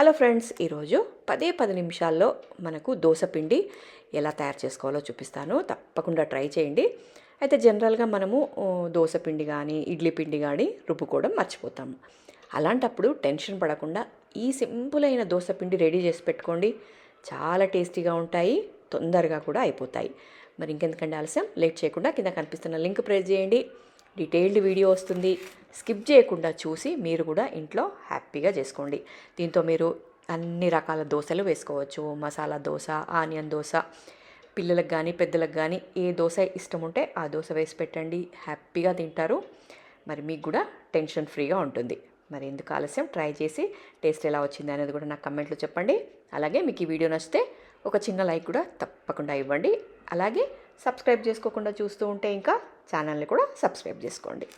Hello friends ఈరోజు పదే పది నిమిషాల్లో మనకు దోశపిండి ఎలా తయారు చేసుకోవాలో చూపిస్తాను. తప్పకుండా ట్రై చేయండి. అయితే జనరల్గా మనము దోశపిండి దోశ పిండి కానీ ఇడ్లీ పిండి కానీ రుబ్బుకోవడం మర్చిపోతాము. అలాంటప్పుడు టెన్షన్ పడకుండా ఈ సింపుల్ అయిన దోశపిండి రెడీ చేసి పెట్టుకోండి. చాలా టేస్టీగా ఉంటాయి తొందరగా కూడా అయిపోతాయి. మరి ఇంకెందుకంటే ఆలస్యం? లేట్ చేయకుండా కింద కనిపిస్తున్న లింక్ ప్రెస్ చేయండి. డీటెయిల్డ్ వీడియో వస్తుంది. స్కిప్ చేయకుండా చూసి మీరు కూడా ఇంట్లో హ్యాపీగా చేసుకోండి. దీంతో మీరు అన్ని రకాల దోశలు వేసుకోవచ్చు. మసాలా దోశ ఆనియన్ దోశ పిల్లలకు కానీ పెద్దలకు కానీ ఏ దోశ ఇష్టం ఉంటే ఆ దోశ వేసి పెట్టండి. హ్యాపీగా తింటారు. మరి మీకు కూడా టెన్షన్ ఫ్రీగా ఉంటుంది. మరి ఎందుకు ఆలస్యం? ట్రై చేసి టేస్ట్ ఎలా వచ్చింది అనేది కూడా నాకు కమెంట్లో చెప్పండి. అలాగే మీకు ఈ వీడియో నచ్చితే ఒక చిన్న లైక్ కూడా తప్పకుండా ఇవ్వండి. అలాగే సబ్స్క్రైబ్ చేసుకోకుండా చూస్తూ ఉంటే ఇంకా ఛానల్ని కూడా సబ్స్క్రైబ్ చేసుకోండి.